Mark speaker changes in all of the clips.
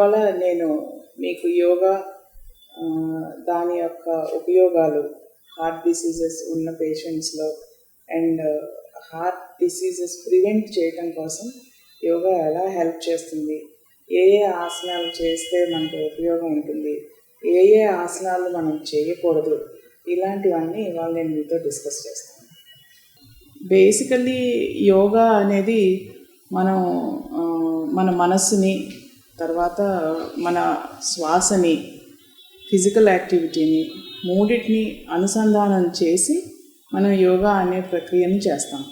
Speaker 1: ఇవాళ నేను మీకు యోగా దాని యొక్క ఉపయోగాలు హార్ట్ డిసీజెస్ ఉన్న పేషెంట్స్లో అండ్ హార్ట్ డిసీజెస్ ప్రివెంట్ చేయటం కోసం యోగా ఎలా హెల్ప్ చేస్తుంది? ఏ ఏ ఆసనాలు చేస్తే మనకు ఉపయోగం ఉంటుంది? ఏ ఏ ఆసనాలు మనం చేయకూడదు? ఇలాంటివన్నీ ఇవాళ నేను మీతో డిస్కస్ చేస్తాను. బేసికల్లీ యోగా అనేది మనం మన మనస్సుని తర్వాత మన శ్వాసని ఫిజికల్ యాక్టివిటీని మూడింటిని అనుసంధానం చేసి మనం యోగా అనే ప్రక్రియను చేస్తాం.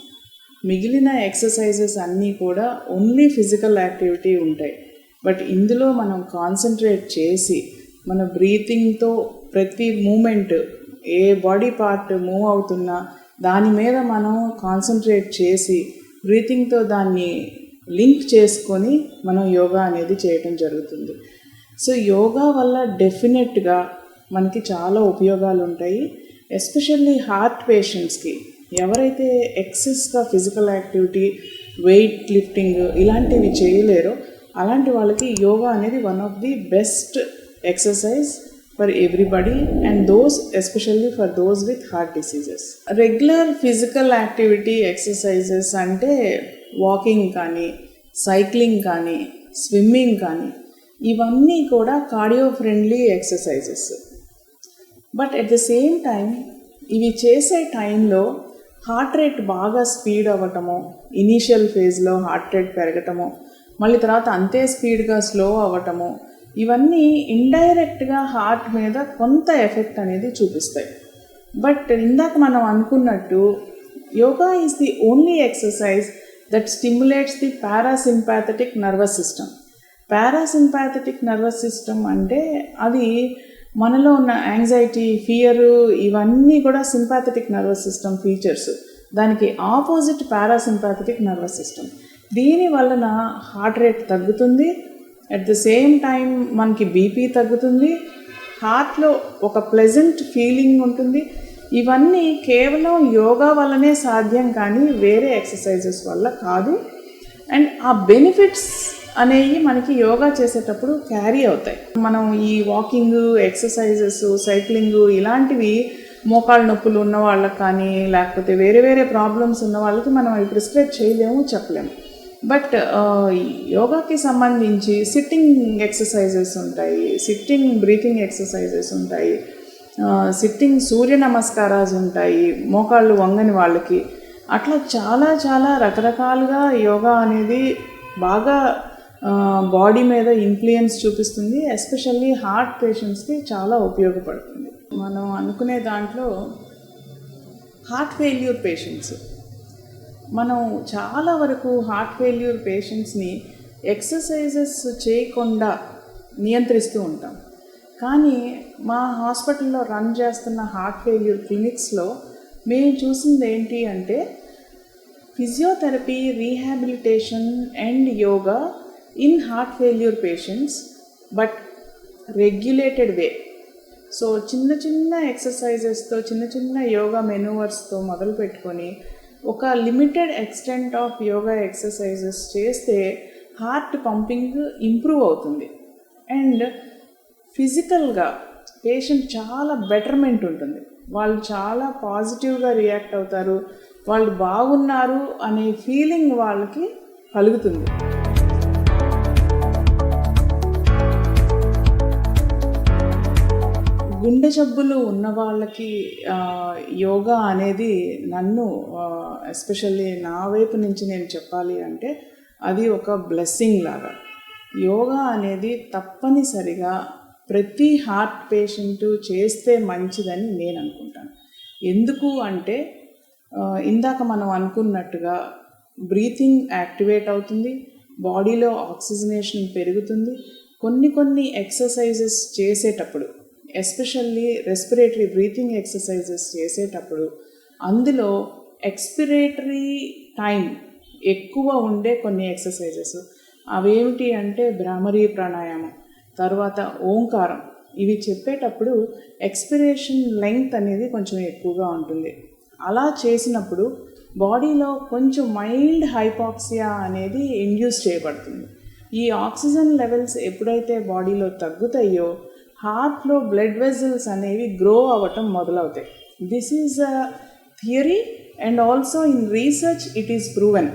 Speaker 1: మిగిలిన ఎక్సర్సైజెస్ అన్నీ కూడా ఓన్లీ ఫిజికల్ యాక్టివిటీ ఉంటాయి. బట్ ఇందులో మనం కాన్సన్ట్రేట్ చేసి మన బ్రీతింగ్తో ప్రతి మూమెంట్ ఏ బాడీ పార్ట్ మూవ్ అవుతున్నా దాని మీద మనం కాన్సన్ట్రేట్ చేసి బ్రీతింగ్తో దాన్ని లింక్ చేసుకొని మనం యోగా అనేది చేయటం జరుగుతుంది. సో యోగా వల్ల డెఫినెట్గా మనకి చాలా ఉపయోగాలు ఉంటాయి. ఎస్పెషల్లీ హార్ట్ పేషెంట్స్కి ఎవరైతే ఎక్సెస్గా ఫిజికల్ యాక్టివిటీ వెయిట్ లిఫ్టింగ్ ఇలాంటివి చేయలేరో అలాంటి వాళ్ళకి యోగా అనేది one of the best exercise for everybody and those especially for those with heart diseases. Regular physical activity exercises అంటే వాకింగ్ కానీ సైక్లింగ్ కానీ స్విమ్మింగ్ కానీ ఇవన్నీ కూడా cardio friendly exercises. But at the same time ఇవి చేసే టైంలో హార్ట్ రేట్ బాగా స్పీడ్ అవ్వటము ఇనీషియల్ ఫేజ్లో హార్ట్ రేట్ పెరగటము మళ్ళీ తర్వాత అంతే స్పీడ్గా స్లో అవ్వటము ఇవన్నీ ఇండైరెక్ట్గా హార్ట్ మీద కొంత ఎఫెక్ట్ అనేది చూపిస్తాయి. బట్ ఇందాక మనం అనుకున్నట్టు yoga is the only exercise that stimulates the parasympathetic nervous system parasympathetic nervous system అంటే అది మనలో ఉన్న యాంగ్జైటీ ఫియరు ఇవన్నీ కూడా సింపాథటిక్ నర్వస్ సిస్టమ్ ఫీచర్స్ దానికి ఆపోజిట్ పారాసింపాథటిక్ నర్వస్ సిస్టమ్ దీని వలన హార్ట్ రేట్ తగ్గుతుంది. అట్ ద సేమ్ టైం మనకి బీపీ తగ్గుతుంది. హార్ట్లో ఒక ప్లెజెంట్ ఫీలింగ్ ఉంటుంది. ఇవన్నీ కేవలం యోగా వల్లనే సాధ్యం కానీ వేరే ఎక్సర్సైజెస్ వల్ల కాదు. అండ్ ఆ బెనిఫిట్స్ అనేవి మనకి యోగా చేసేటప్పుడు క్యారీ అవుతాయి. మనం ఈ వాకింగ్ ఎక్సర్సైజెస్ సైక్లింగ్ ఇలాంటివి మోకాళ్ళ నొప్పులు ఉన్న వాళ్ళకి కానీ లేకపోతే వేరే వేరే ప్రాబ్లమ్స్ ఉన్న వాళ్ళకి మనం అవి ప్రిస్క్రైబ్ చేయలేము చెప్పలేము. బట్ యోగాకి సంబంధించి సిట్టింగ్ ఎక్సర్సైజెస్ ఉంటాయి సిట్టింగ్ బ్రీతింగ్ ఎక్సర్సైజెస్ ఉంటాయి సిట్టింగ్ సూర్య నమస్కారాలు ఉంటాయి మోకాళ్ళు వంగని వాళ్ళకి. అట్లా చాలా చాలా రకరకాలుగా యోగా అనేది బాగా బాడీ మీద ఇన్ఫ్లుయెన్స్ చూపిస్తుంది. ఎస్పెషల్లీ హార్ట్ పేషెంట్స్కి చాలా ఉపయోగపడుతుంది. మనం అనుకునే దాంట్లో హార్ట్ ఫెయిల్యూర్ పేషెంట్స్ మనం చాలా వరకు హార్ట్ ఫెయిల్యూర్ పేషెంట్స్ని ఎక్సర్సైజెస్ చేయకుండా నియంత్రిస్తూ ఉంటాం. కానీ మా హాస్పిటల్లో రన్ చేస్తున్న హార్ట్ ఫెయిల్యూర్ క్లినిక్స్లో మేము చూసింది ఏంటి అంటే physiotherapy rehabilitation and yoga in heart failure patients but regulated way. So చిన్న చిన్న ఎక్సర్సైజెస్తో చిన్న చిన్న యోగా మెనూవర్స్తో మొదలు పెట్టుకొని ఒక limited extent of yoga exercises చేస్తే హార్ట్ పంపింగ్ ఇంప్రూవ్ అవుతుంది. అండ్ ఫిజికల్గా పేషెంట్ చాలా బెటర్మెంట్ ఉంటుంది. వాళ్ళు చాలా పాజిటివ్గా రియాక్ట్ అవుతారు. వాళ్ళు బాగున్నారు అనే ఫీలింగ్ వాళ్ళకి కలుగుతుంది. గుండె జబ్బులు ఉన్న వాళ్ళకి యోగా అనేది నన్ను ఎస్పెషల్లీ నా వైపు నుంచి నేను చెప్పాలి అంటే అది ఒక బ్లెస్సింగ్ లాగా. యోగా అనేది తప్పనిసరిగా ప్రతి హార్ట్ పేషెంట్ చేస్తే మంచిదని నేను అనుకుంటాను. ఎందుకు అంటే ఇందాక మనం అనుకున్నట్టుగా బ్రీతింగ్ యాక్టివేట్ అవుతుంది బాడీలో ఆక్సిజనేషన్ పెరుగుతుంది. కొన్ని కొన్ని ఎక్సర్సైజెస్ చేసేటప్పుడు ఎస్పెషల్లీ రెస్పిరేటరీ బ్రీతింగ్ ఎక్సర్సైజెస్ చేసేటప్పుడు అందులో ఎక్స్పిరేటరీ టైం ఎక్కువ ఉండే కొన్ని ఎక్సర్సైజెస్. అవేమిటి అంటే భ్రామరీ ప్రాణాయామం. తర్వాత ఓంకారం. ఇవి చెప్పేటప్పుడు ఎక్స్పిరేషన్ లెంగ్త్ అనేది కొంచెం ఎక్కువగా ఉంటుంది. అలా చేసినప్పుడు బాడీలో కొంచెం మైల్డ్ హైపాక్సియా అనేది ఇండ్యూస్ చేయబడుతుంది. ఈ ఆక్సిజన్ లెవెల్స్ ఎప్పుడైతే బాడీలో తగ్గుతాయో హార్ట్లో బ్లడ్ వెజల్స్ అనేవి గ్రో అవ్వటం మొదలవుతాయి. This is a theory and also in research it is proven.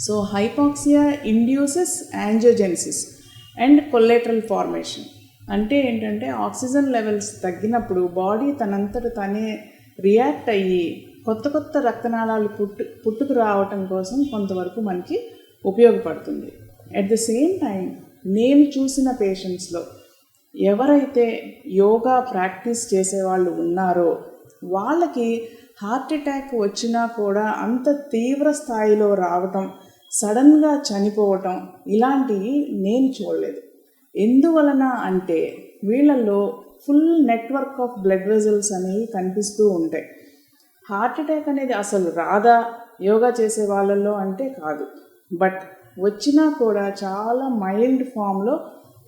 Speaker 1: So hypoxia induces angiogenesis. And collateral formation. అంటే ఏంటంటే ఆక్సిజన్ లెవెల్స్ తగ్గినప్పుడు బాడీ తనంతట తనే రియాక్ట్ అయ్యి కొత్త కొత్త రక్తనాళాలు పుట్టు పుట్టుకు రావటం కోసం కొంతవరకు మనకి ఉపయోగపడుతుంది. అట్ ద సేమ్ టైం నేను చూసిన పేషెంట్స్లో ఎవరైతే యోగా ప్రాక్టీస్ చేసేవాళ్ళు ఉన్నారో వాళ్ళకి హార్ట్ అటాక్ వచ్చినా కూడా అంత తీవ్ర స్థాయిలో రావటం సడన్గా చనిపోవటం ఇలాంటివి నేను చూడలేదు. ఎందువలన అంటే వీళ్ళల్లో full network of blood vessels అనేవి కనిపిస్తూ ఉంటాయి. హార్ట్ అటాక్ అనేది అసలు రాదా? యోగా చేసే వాళ్ళల్లో అంటే కాదు. బట్ వచ్చినా కూడా చాలా మైల్డ్ ఫామ్లో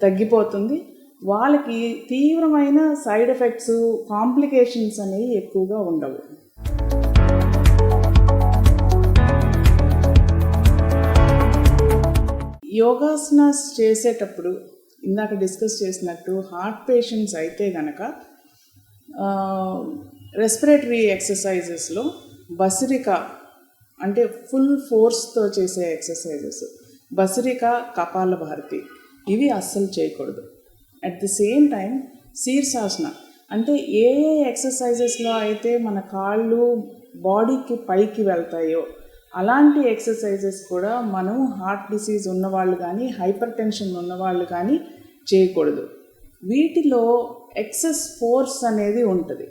Speaker 1: తగ్గిపోతుంది. వాళ్ళకి తీవ్రమైన సైడ్ ఎఫెక్ట్స్ కాంప్లికేషన్స్ అనేవి ఎక్కువగా ఉండవు. యోగాసనాస్ చేసేటప్పుడు ఇందాక డిస్కస్ చేసినట్టు హార్ట్ పేషెంట్స్ అయితే గనక రెస్పిరేటరీ ఎక్సర్సైజెస్లో బసిరిక అంటే ఫుల్ ఫోర్స్తో చేసే ఎక్సర్సైజెస్ బసిరిక కపాల భారతి ఇవి అస్సలు చేయకూడదు. అట్ ది సేమ్ టైం శీర్షాసన అంటే ఏ ఏ ఎక్సర్సైజెస్లో అయితే మన కాళ్ళు బాడీకి పైకి వెళ్తాయో అలాంటి ఎక్సర్సైజెస్ కూడా మనం హార్ట్ డిసీజ్ ఉన్నవాళ్ళు కానీ హైపర్ టెన్షన్ ఉన్నవాళ్ళు కానీ చేయకూడదు. వీటిలో ఎక్సెస్ ఫోర్స్ అనేది ఉంటుంది.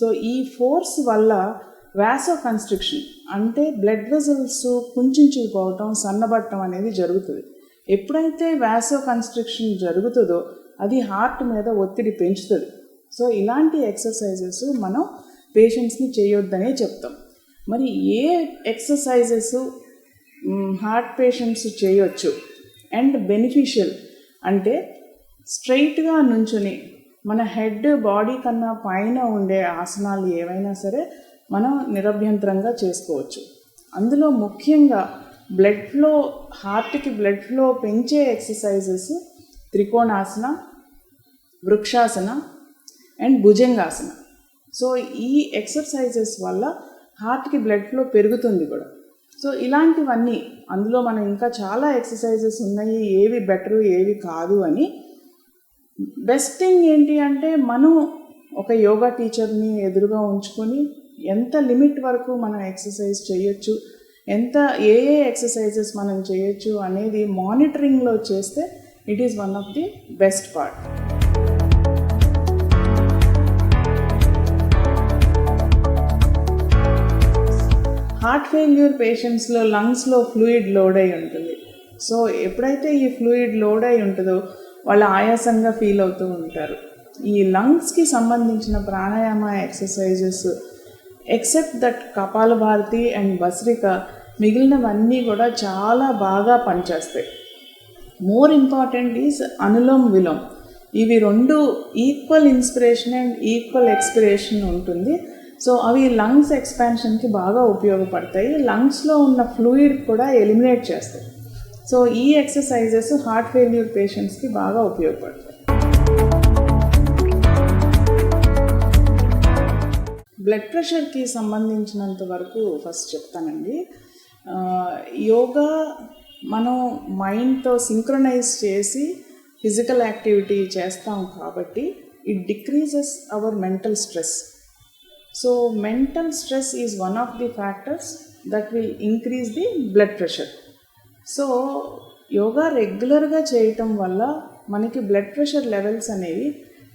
Speaker 1: సో ఈ ఫోర్స్ వల్ల వ్యాసో కన్స్ట్రిక్షన్ అంటే బ్లడ్ వెజల్స్ కుంచుకుపోవటం సన్నబట్టం అనేది జరుగుతుంది. ఎప్పుడైతే వ్యాసో కన్స్ట్రిక్షన్ జరుగుతుందో అది హార్ట్ మీద ఒత్తిడి పెంచుతుంది. సో ఇలాంటి ఎక్సర్సైజెస్ మనం పేషెంట్స్ని చేయొద్దనే చెప్తాం. మరి ఏ ఎక్సర్సైజెస్ హార్ట్ పేషెంట్స్ చేయొచ్చు? అండ్ బెనిఫిషియల్ అంటే స్ట్రైట్గా నుంచుని మన హెడ్ బాడీ కన్నా పైన ఉండే ఆసనాలు ఏవైనా సరే మనం నిరభ్యంతరంగా చేసుకోవచ్చు. అందులో ముఖ్యంగా బ్లడ్ ఫ్లో హార్ట్కి బ్లడ్ ఫ్లో పెంచే ఎక్సర్సైజెస్ త్రికోణాసన వృక్షాసన అండ్ భుజంగాసన. సో ఈ ఎక్సర్సైజెస్ వల్ల హార్ట్కి బ్లడ్ ఫ్లో పెరుగుతుంది కూడా. సో ఇలాంటివన్నీ అందులో మనం ఇంకా చాలా ఎక్సర్సైజెస్ ఉన్నాయి ఏవి బెటరు ఏవి కాదు అని. బెస్ట్ థింగ్ ఏంటి అంటే మనం ఒక యోగా టీచర్ని ఎదురుగా ఉంచుకొని ఎంత లిమిట్ వరకు మనం ఎక్సర్సైజ్ చేయొచ్చు ఎంత ఏ ఏ ఎక్సర్సైజెస్ మనం చేయొచ్చు అనేది మానిటరింగ్లో చేస్తే it is one of the best part. Heart failure పేషెంట్స్లో లంగ్స్లో ఫ్లూయిడ్ లోడ్ అయి ఉంటుంది. సో ఎప్పుడైతే ఈ ఫ్లూయిడ్ లోడ్ అయి ఉంటుందో వాళ్ళు ఆయాసంగా ఫీల్ అవుతూ ఉంటారు. ఈ లంగ్స్కి సంబంధించిన pranayama exercises except that Kapalbhati and Bhastrika మిగిలినవన్నీ కూడా చాలా బాగా పనిచేస్తాయి. More important is Anulom Vilom. ఇవి రెండు equal inspiration and equal expiration ఉంటుంది. సో అవి లంగ్స్ ఎక్స్పాన్షన్కి బాగా ఉపయోగపడతాయి. లంగ్స్లో ఉన్న ఫ్లూయిడ్ కూడా ఎలిమినేట్ చేస్తాయి. సో ఈ ఎక్సర్సైజెస్ హార్ట్ ఫెయిల్యూర్ పేషెంట్స్కి బాగా ఉపయోగపడతాయి. బ్లడ్ ప్రెషర్కి సంబంధించినంత వరకు ఫస్ట్ చెప్తానండి. యోగా మనం మైండ్తో సింక్రనైజ్ చేసి ఫిజికల్ యాక్టివిటీ చేస్తాం కాబట్టి it decreases our mental stress so mental stress is one of the factors that will increase the blood pressure so yoga రెగ్యులర్గా చేయటం వల్ల మనకి బ్లడ్ ప్రెషర్ లెవెల్స్ అనేవి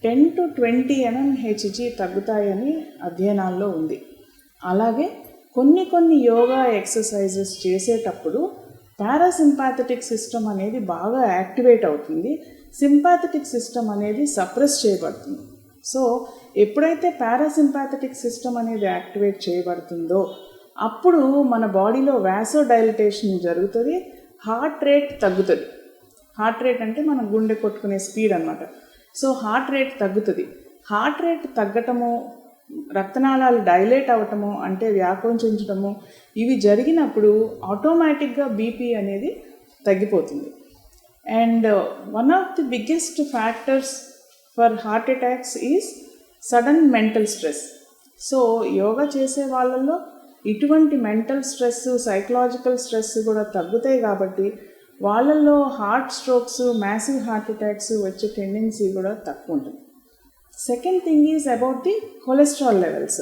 Speaker 1: టెన్ టు ట్వంటీ ఎంఎంహెచ్జి తగ్గుతాయని అధ్యయనాల్లో ఉంది. అలాగే కొన్ని కొన్ని యోగా ఎక్సర్సైజెస్ చేసేటప్పుడు పారాసింపాథటిక్ సిస్టమ్ అనేది బాగా యాక్టివేట్ అవుతుంది. సింపాథటిక్ సిస్టమ్ అనేది సప్రెస్ చేయబడుతుంది. సో ఎప్పుడైతే పారాసింపాథటిక్ సిస్టమ్ అనేది యాక్టివేట్ చేయబడుతుందో అప్పుడు మన బాడీలో వ్యాసో డైలిటేషన్ జరుగుతుంది హార్ట్ రేట్ తగ్గుతుంది. హార్ట్ రేట్ అంటే మన గుండె కొట్టుకునే స్పీడ్ అనమాట సో హార్ట్ రేట్ తగ్గుతుంది. హార్ట్ రేట్ తగ్గటము రక్తనాళాలు డైలేట్ అవ్వటము అంటే వ్యాకోచించడము ఇవి జరిగినప్పుడు ఆటోమేటిక్గా బీపీ అనేది తగ్గిపోతుంది. And one of the biggest factors for heart attacks is sudden mental stress. So yoga చేసే వాళ్ళల్లో ఇటువంటి మెంటల్ స్ట్రెస్ సైకలాజికల్ స్ట్రెస్ కూడా తగ్గుతాయి కాబట్టి వాళ్ళల్లో heart strokes massive heart attacks వచ్చే టెండెన్సీ కూడా తక్కువ ఉంటుంది. Second thing is about the cholesterol levels.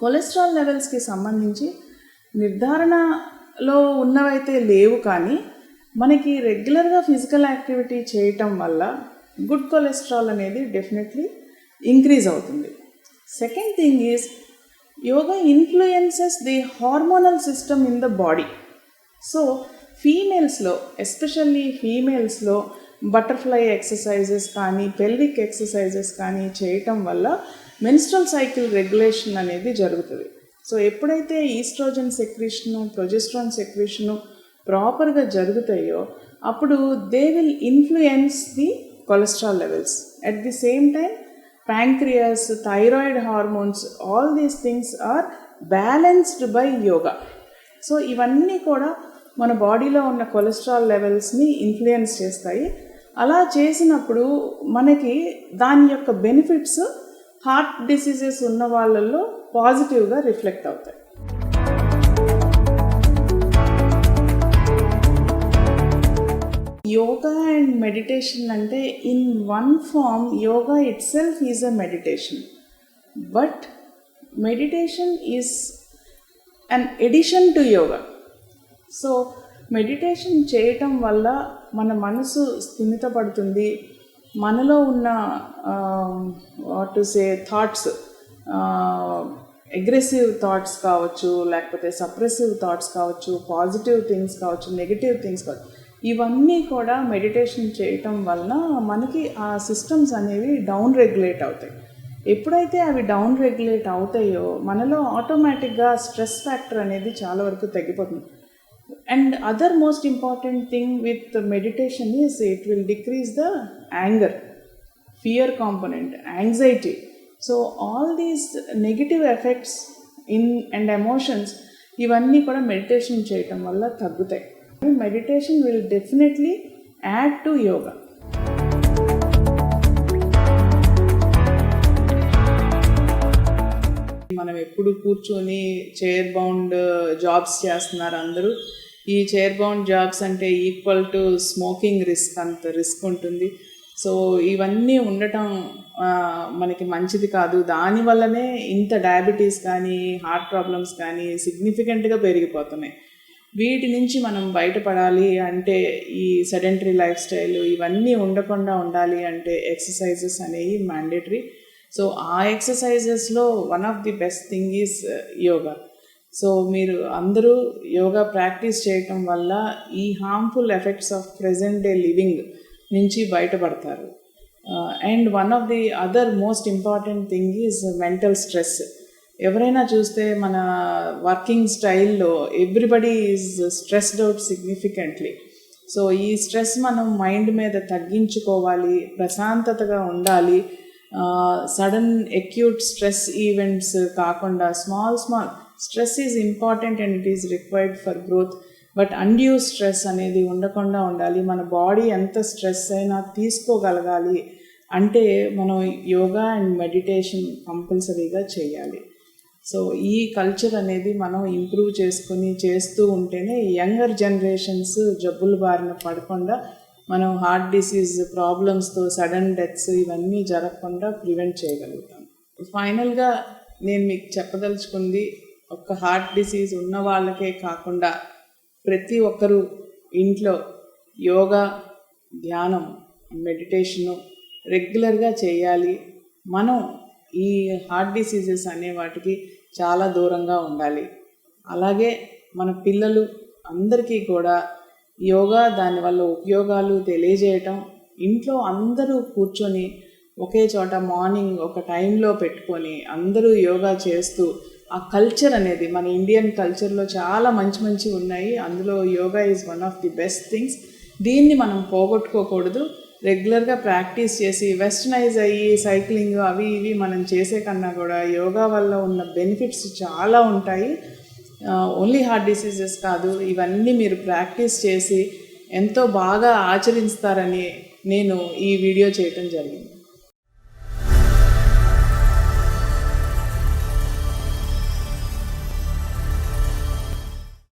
Speaker 1: Cholesterol లెవెల్స్కి సంబంధించి నిర్ధారణలో ఉన్నవైతే లేవు కానీ మనకి రెగ్యులర్గా ఫిజికల్ యాక్టివిటీ చేయటం వల్ల గుడ్ కొలెస్ట్రాల్ అనేది డెఫినెట్లీ ఇంక్రీజ్ అవుతుంది. Second thing is yoga influences the hormonal system in the body so ఫీమేల్స్లో especially ఫీమేల్స్లో బటర్ఫ్లై ఎక్సర్సైజెస్ కానీ పెల్విక్ ఎక్సర్సైజెస్ కానీ చేయటం వల్ల మెన్స్ట్రల్ సైకిల్ రెగ్యులేషన్ అనేది జరుగుతుంది. సో ఎప్పుడైతే ఈస్ట్రోజన్ సెక్రిషను ప్రొజెస్ట్రాన్ సెక్రిషను ప్రాపర్గా జరుగుతాయో అప్పుడు they will influence the cholesterol levels at the same time pancreas thyroid hormones all these things are balanced by yoga so ఇవన్నీ కూడా మన బాడీలో ఉన్న కొలెస్ట్రాల్ లెవెల్స్ని ఇన్ఫ్లుయెన్స్ చేస్తాయి. అలా చేసినప్పుడు మనకి దాని యొక్క బెనిఫిట్స్ హార్ట్ డిసీజెస్ ఉన్న వాళ్ళల్లో పాజిటివ్గా రిఫ్లెక్ట్ అవుతాయి. యోగా అండ్ మెడిటేషన్ అంటే in one form yoga itself is a meditation. But meditation is an addition to yoga. So meditation చేయటం వల్ల మన మనసు స్థిమితపడుతుంది. మనలో ఉన్న what to say thoughts aggressive thoughts కావచ్చు లేకపోతే సప్రెసివ్ థాట్స్ కావచ్చు పాజిటివ్ థింగ్స్ కావచ్చు నెగిటివ్ థింగ్స్ కావచ్చు. ఇవన్నీ కూడా మెడిటేషన్ చేయటం వలన మనకి ఆ సిస్టమ్స్ అనేవి డౌన్ రెగ్యులేట్ అవుతాయి. ఎప్పుడైతే అవి డౌన్ రెగ్యులేట్ అవుతాయో మనలో ఆటోమేటిక్గా స్ట్రెస్ ఫ్యాక్టర్ అనేది చాలా వరకు తగ్గిపోతుంది. And other most important thing with meditation is it will decrease the anger fear component anxiety so all these negative effects in and emotions ఇవన్నీ కూడా మెడిటేషన్ చేయటం వల్ల తగ్గుతాయి. Meditation will definitely add to yoga మనం ఎప్పుడు కూర్చొని చైర్ బౌండ్ జాబ్స్ చేస్తున్నారు అందరూ. ఈ చైర్ బౌండ్ జాబ్స్ అంటే ఈక్వల్ టు స్మోకింగ్ రిస్క్ అంత రిస్క్ ఉంటుంది. సో ఇవన్నీ ఉండటం మనకి మంచిది కాదు. దానివల్లనే ఇంత డయాబెటీస్ కానీ హార్ట్ ప్రాబ్లమ్స్ కానీ సిగ్నిఫికెంట్గా పెరిగిపోతున్నాయి. వీటి నుంచి మనం బయటపడాలి అంటే ఈ సెడెంటరీ లైఫ్ స్టైల్ ఇవన్నీ ఉండకుండా ఉండాలి అంటే ఎక్సర్సైజెస్ అనేవి మ్యాండేటరీ సో ఆ ఎక్సర్సైజెస్లో one of the best thing is yoga so మీరు అందరూ యోగా ప్రాక్టీస్ చేయటం వల్ల ఈ harmful effects of present day living నుంచి బయటపడతారు. And one of the other most important thing is mental stress ఎవరైనా చూస్తే మన వర్కింగ్ స్టైల్లో everybody is stressed out significantly. So ఈ స్ట్రెస్ మనం మైండ్ మీద తగ్గించుకోవాలి ప్రశాంతతగా ఉండాలి. సడన్ ఎక్యూట్ స్ట్రెస్ ఈవెంట్స్ కాకుండా small small stress is important and it is required for growth. But undue stress అనేది ఉండకుండా ఉండాలి. మన బాడీ ఎంత స్ట్రెస్ అయినా తీసుకోగలగాలి. అంటే మనం యోగా అండ్ మెడిటేషన్ కంపల్సరీగా చేయాలి. సో ఈ కల్చర్ అనేది మనం ఇంప్రూవ్ చేసుకుని చేస్తూ ఉంటేనే యంగర్ జనరేషన్స్ జబ్బుల బారిన పడకుండా మనం హార్ట్ డిసీజ్ ప్రాబ్లమ్స్తో సడన్ డెత్స్ ఇవన్నీ జరగకుండా ప్రివెంట్ చేయగలుగుతాం. ఫైనల్గా నేను మీకు చెప్పదలుచుకుంది ఒక హార్ట్ డిసీజ్ ఉన్న వాళ్ళకే కాకుండా ప్రతి ఒక్కరూ ఇంట్లో యోగా ధ్యానం మెడిటేషను రెగ్యులర్గా చేయాలి. మనం ఈ హార్ట్ డిసీజెస్ అనే వాటికి చాలా దూరంగా ఉండాలి. అలాగే మన పిల్లలు అందరికీ కూడా యోగా దానివల్ల ఉపయోగాలు తెలియజేయటం ఇంట్లో అందరూ కూర్చొని ఒకే చోట మార్నింగ్ ఒక టైంలో పెట్టుకొని అందరూ యోగా చేస్తూ ఆ కల్చర్ అనేది మన ఇండియన్ కల్చర్లో చాలా మంచి మంచి ఉన్నాయి. అందులో yoga is one of the best things. దీన్ని మనం పోగొట్టుకోకూడదు. రెగ్యులర్గా ప్రాక్టీస్ చేసి వెస్టర్నైజ్ అయ్యి సైక్లింగ్ అవి ఇవి మనం చేసే కన్నా కూడా యోగా వల్ల ఉన్న బెనిఫిట్స్ చాలా ఉంటాయి. ఓన్లీ హార్ట్ డిసీజెస్ కాదు ఇవన్నీ మీరు ప్రాక్టీస్ చేసి ఎంతో బాగా ఆచరిస్తారని నేను ఈ వీడియో చేయటం జరిగింది.